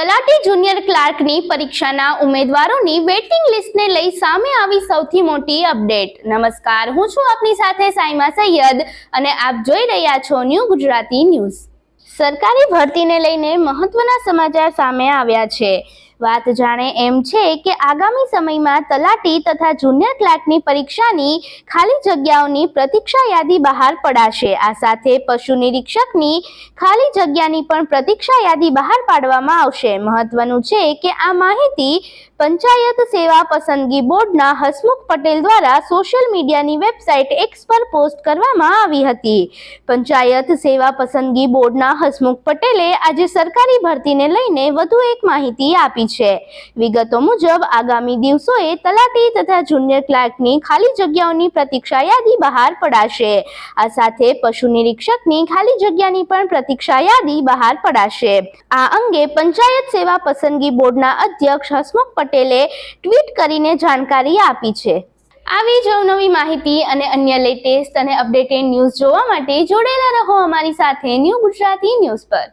તલાટી જુનિયર ક્લાર્કની પરીક્ષાના ઉમેદવારોની વેઇટિંગ લિસ્ટને લઈ સામે આવી સૌથી મોટી અપડેટ. નમસ્કાર, હું છું આપની સાથે સાઈમા સૈયદ અને આપ જોઈ રહ્યા છો ન્યૂ ગુજરાતી ન્યૂઝ. સરકારી ભરતીને લઈને મહત્વના સમાચાર સામે આવ્યા છે. વાત જાણે એમ છે કે આગામી સમયમાં તલાટી તથા જુનિયર ક્લાર્કની પરીક્ષાની ખાલી જગ્યાઓની પ્રતીક્ષા યાદી બહાર પડાશે. આ સાથે પશુ નિરીક્ષકની ખાલી જગ્યાની પણ પ્રતીક્ષા યાદી બહાર પાડવામાં આવશે. મહત્વનું છે કે આ માહિતી પંચાયત સેવા પસંદગી બોર્ડના હસમુખ પટેલ દ્વારા સોશિયલ મીડિયાની વેબસાઇટ એક્સ પર પોસ્ટ કરવામાં આવી હતી. પંચાયત સેવા પસંદગી બોર્ડના હસમુખ પટેલે આજે સરકારી ભરતીને લઈને વધુ એક માહિતી આપી છે. વિગતો મુજબ, આગામી દિવસોએ તલાટી તથા જુનિયર ક્લાર્કની ખાલી જગ્યાઓની પ્રતીક્ષા યાદી બહાર પડાશે. આ સાથે પશુ નિરીક્ષકની ખાલી જગ્યાની પણ પ્રતીક્ષા યાદી બહાર પડાશે. આ અંગે પંચાયત સેવા પસંદગી બોર્ડના અધ્યક્ષ હસમુખ પટેલે ટ્વીટ કરીને જાણકારી આપી છે. આવી જ અવનવી માહિતી અને અન્ય લેટેસ્ટ અને અપડેટેડ ન્યૂઝ જોવા માટે જોડેલા રહો અમારી સાથે ન્યૂ ગુજરાતી ન્યૂઝ પર.